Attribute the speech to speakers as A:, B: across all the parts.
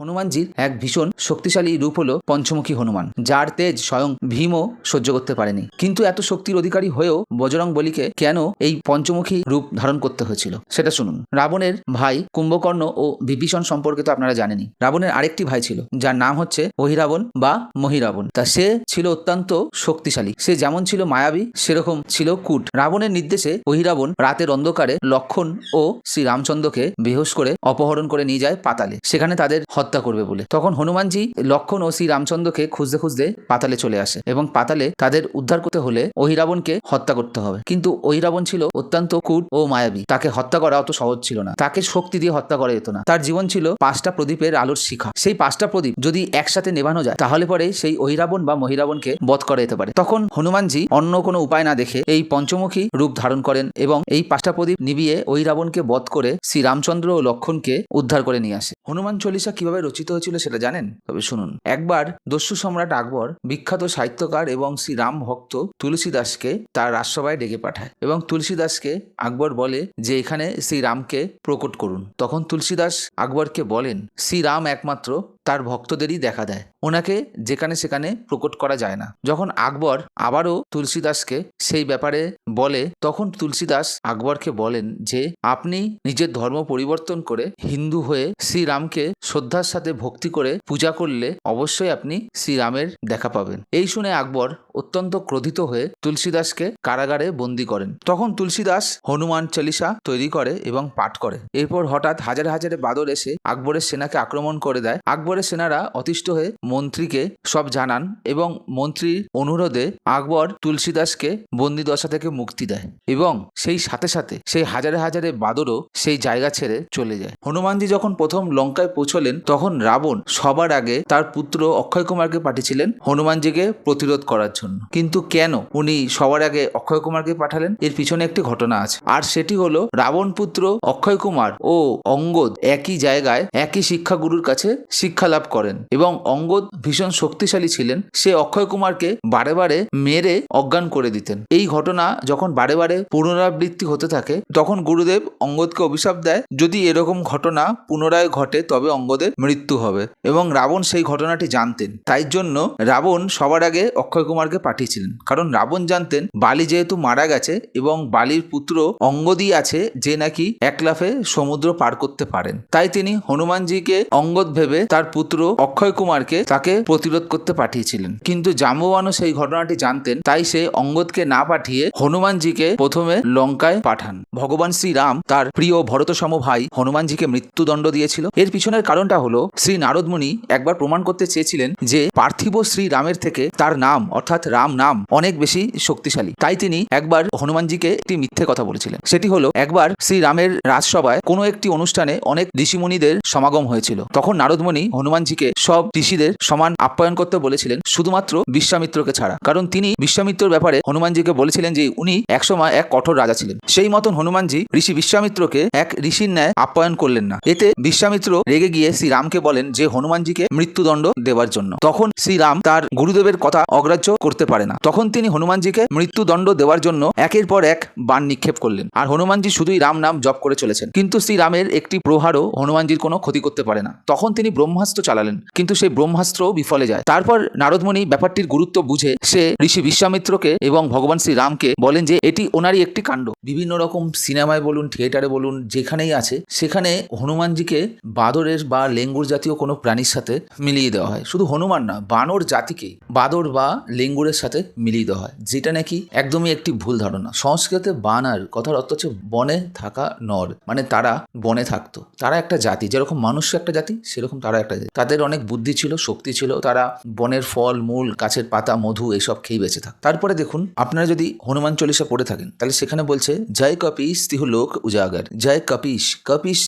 A: হনুমানজির এক ভীষণ শক্তিশালী রূপ হলো পঞ্চমুখী হনুমান, যার তেজ স্বয়ং ভীমও সহ্য করতে পারেনি। কিন্তু এত শক্তির অধিকারী হয়েও বজরং বলিকে কেন এই পঞ্চমুখী রূপ ধারণ করতে হয়েছিল? সেটা শুনুন। রাবণের ভাই কুম্ভকর্ণ ও বিভীষণ সম্পর্কে তো আপনারা জানেনই। রাবণের আরেকটি ভাই ছিল, যার নাম হচ্ছে অহিরাবণ বা মহিরাবণ। তা সে ছিল অত্যন্ত শক্তিশালী। সে যেমন ছিল মায়াবী, সেরকম ছিল কূট। রাবণের নির্দেশে অহিরাবণ রাতের অন্ধকারে লক্ষণ ও শ্রী রামচন্দ্রকে বেহোশ করে অপহরণ করে নিয়ে যায় পাতালে। সেখানে তাদের হত্যা করবে বলে। তখন হনুমানজি লক্ষণ ও শ্রী রামচন্দ্রকে খুঁজতে খুঁজতে পাতালে চলে আসে এবং পাতালে তাদের উদ্ধার করতে হলে অহিরাবণকে হত্যা করতে হবে। কিন্তু অহিরাবণ ছিল অত্যন্ত কুট ও মায়াবী। তাকে হত্যা করা অত সহজ ছিল না। তাকে শক্তি দিয়ে হত্যা করা যেত না। তার জীবন ছিল পাঁচটা প্রদীপের আলোর শিখা। সেই পাঁচটা প্রদীপ যদি একসাথে নেভানো যায়, তাহলে পরে সেই অহিরাবণ বা মহিরাবণকে বধ করা যেতে পারে। তখন হনুমানজি অন্য কোনো উপায় না দেখে এই পঞ্চমুখী রূপ ধারণ করেন এবং এই পাঁচটা প্রদীপ নিবিয়ে ওই রাবণকে বধ করে শ্রী রামচন্দ্র ও লক্ষণকে উদ্ধার করে নিয়ে আসে। হনুমান চল্লিশা কীভাবে রচিত হয়েছিল সেটা জানেন? তবে শুনুন। একবার দস্যু সম্রাট আকবর বিখ্যাত সাহিত্যকার এবং শ্রী রাম ভক্ত তুলসীদাসকে তার রাজসভায় ডেকে পাঠায় এবং তুলসী দাসকে আকবর বলে যে এখানে শ্রীরামকে প্রকট করুন। তখন তুলসী দাস আকবরকে বলেন, শ্রীরাম একমাত্র তার ভক্তদেরই দেখা দেয়। ওনাকে যেখানে সেখানে প্রকট করা যায় না। যখন আকবর আবারও তুলসীদাসকে সেই ব্যাপারে বলে, তখন তুলসীদাস আকবরকে বলেন যে, আপনি নিজের ধর্ম পরিবর্তন করে হিন্দু হয়ে শ্রীরামকে শ্রদ্ধার সাথে ভক্তি করে পূজা করলে অবশ্যই আপনি শ্রীরামের দেখা পাবেন। এই শুনে আকবর অত্যন্ত ক্রোধিত হয়ে তুলসীদাসকে কারাগারে বন্দি করেন। তখন তুলসীদাস হনুমান চালিসা তৈরি করে এবং পাঠ করে। এরপর হঠাৎ হাজার হাজারে বাদর এসে আকবরের সেনাকে আক্রমণ করে দেয়। আকবরের সেনারা অতিষ্ঠ হয়ে মন্ত্রীকে সব জানান এবং মন্ত্রীর অনুরোধে আকবর তুলসীদাসকে বন্দি দশা থেকে মুক্তি দেয় এবং সেই সাথে সাথে সেই হাজারে হাজারে বাদরও সেই জায়গা ছেড়ে চলে যায়। হনুমানজি যখন প্রথম লঙ্কায় পৌঁছলেন, তখন রাবণ সবার আগে তার পুত্র অক্ষয় কুমারকে পাঠিয়েছিলেন হনুমানজিকে প্রতিরোধ করার জন্য। কিন্তু কেন উনি সবার আগে অক্ষয় কুমারকে পাঠালেন? এর পিছনে একটি ঘটনা আছে। আর সেটি হলো, রাবণ পুত্র অক্ষয় কুমার ও অঙ্গদ একই জায়গায় একই শিক্ষাগুরুর কাছে শিক্ষা লাভ করেন এবং অঙ্গদ ভীষণ শক্তিশালী ছিলেন, সে অক্ষয় কুমারকে বারে বারে মেরে অজ্ঞান করে দিতেন। এই ঘটনা যখন বারে বারে পুনরাবৃত্তি হতে থাকে, তখন গুরুদেব অঙ্গদকে অভিশাপ দেয়, যদি এরকম ঘটনা পুনরায় ঘটে, তবে অঙ্গদের মৃত্যু হবে। এবং রাবণ সেই ঘটনাটি জানতেন। তাই জন্য রাবণ সবার আগে অক্ষয় কুমারকে পাঠিয়েছিলেন। কারণ রাবণ জানতেন, বালি যেহেতু মারা গেছে এবং বালির পুত্র অঙ্গদই আছে, যে নাকি একলাফে সমুদ্র পার করতে পারেন। তাই তিনি হনুমানজিকে অঙ্গদ ভেবে তার পুত্র অক্ষয় কুমারকে তাকে প্রতিরোধ করতে পাঠিয়েছিলেন। কিন্তু জাম্ববানও সেই ঘটনাটি জানতেন, তাই সে অঙ্গদকে না পাঠিয়ে হনুমানজিকে প্রথমে লঙ্কায় পাঠান। ভগবান শ্রীরাম তার প্রিয় ভরতসম ভাই হনুমানজিকে মৃত্যুদণ্ড দিয়েছিল। এর পিছনের কারণটা হলো, শ্রী নারদমুনি একবার প্রমাণ করতে চেয়েছিলেন যে পার্থিব শ্রী রামের থেকে তার নাম, অর্থাৎ রাম নাম, অনেক বেশি শক্তিশালী। তাই তিনি একবার হনুমানজিকে একটি মিথ্যে কথা বলেছিলেন। সেটি হলো, একবার শ্রী রামের রাজসভায় কোনো একটি অনুষ্ঠানে অনেক ঋষিমুনিদের সমাগম হয়েছিল। তখন নারদমণি হনুমানজিকে সব ঋষিদের সমান আপ্যায়ন করতে বলেছিলেন শুধুমাত্র বিশ্বামিত্রকে ছাড়া। কারণ তিনি বিশ্বামিত্রর ব্যাপারে হনুমানজিকে বলেছিলেন যে উনি একসময় এক কঠোর রাজা ছিলেন। সেই মতন হনুমানজি ঋষি বিশ্বামিত্রকে এক ঋষির ন্যায় আপ্যায়ন করলেন না। এতে বিশ্বামিত্র রেগে গিয়ে শ্রীরামকে বলেন যে হনুমানজিকে মৃত্যুদণ্ড দেওয়ার জন্য। তখন শ্রীরাম তার গুরুদেবের কথা অগ্রাহ্য করতে পারে না। তখন তিনি হনুমানজিকে মৃত্যুদণ্ড দেওয়ার জন্য একের পর এক বান নিক্ষেপ করলেন। আর হনুমানজি শুধুই রাম নাম জপ করে চলেছেন। কিন্তু শ্রীরামের একটি প্রহারও হনুমানজির কোনো ক্ষতি করতে পারে না। তখন তিনি ব্রহ্মাস্ত্র চালালেন। কিন্তু সেই ব্রহ্মাস্ত্র বিফলে যায়। তারপর নারদমণি ব্যাপারটির গুরুত্ব বুঝে সে ঋষি বিশ্বামিত্রকে এবং ভগবান শ্রীরামকে বলেন যে এটি ওনারই একটি কাণ্ড। বিভিন্ন রকম সিনেমায় বলুন, থিয়েটারে বলুন, যেখানেই আছে, সেখানে হনুমানজিকে বাদরের বা লেঙ্গুর জাতীয় কোনো প্রাণীর সাথে মিলিয়ে দেওয়া হয়। শুধু হনুমান না, বানর জাতিকেই বাদর বা লেঙ্গুরের সাথে মিলিয়ে দেওয়া হয়। যেটা নাকি একদমই একটি ভুল ধারণা। সংস্কৃতে বানার কথার অর্থ হচ্ছে বনে থাকা নর। মানে তারা বনে থাকতো। তারা একটা জাতি। যেরকম মানুষ একটা জাতি, সেরকম তারা একটা জাতি তাদের অনেক বুদ্ধি ছিল, শক্তি ছিল। তারা বনের ফল, মূল, গাছের পাতা, মধু এসব খেয়ে বেঁচে থাক। তারপরে দেখুন, আপনারা যদি হনুমান চল্লিশা পড়ে থাকেন, তাহলে সেখানে বলছে, জয় কপিস তিহু লোক উজাগার। জয় কপিস কপিস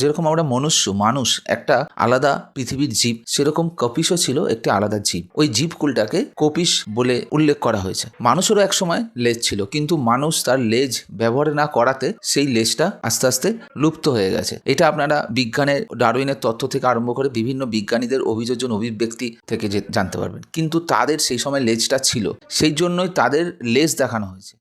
A: যেরকম আমরা মনুষ্য, মানুষ, একটা আলাদা পৃথিবীর জীব, সেরকম কপিসও ছিল একটি আলাদা জীব। ওই জীবকুলটাকে কপিস বলে উল্লেখ করা হয়েছে। মানুষেরও একসময় লেজ ছিল, কিন্তু মানুষ তার লেজ ব্যবহার না করাতে সেই লেজটা আস্তে আস্তে লুপ্ত হয়ে গেছে। এটা আপনারা বিজ্ঞানের, ডারউইনের তথ্য থেকে আরম্ভ করে বিভিন্ন বিজ্ঞানীদের অভিযোজন অভিব্যক্তি থেকে জানতে পারবেন। কিন্তু তাদের সেই সময় লেজটা ছিল। সেই জন্যই তাদের লেজ দেখানো হয়েছে।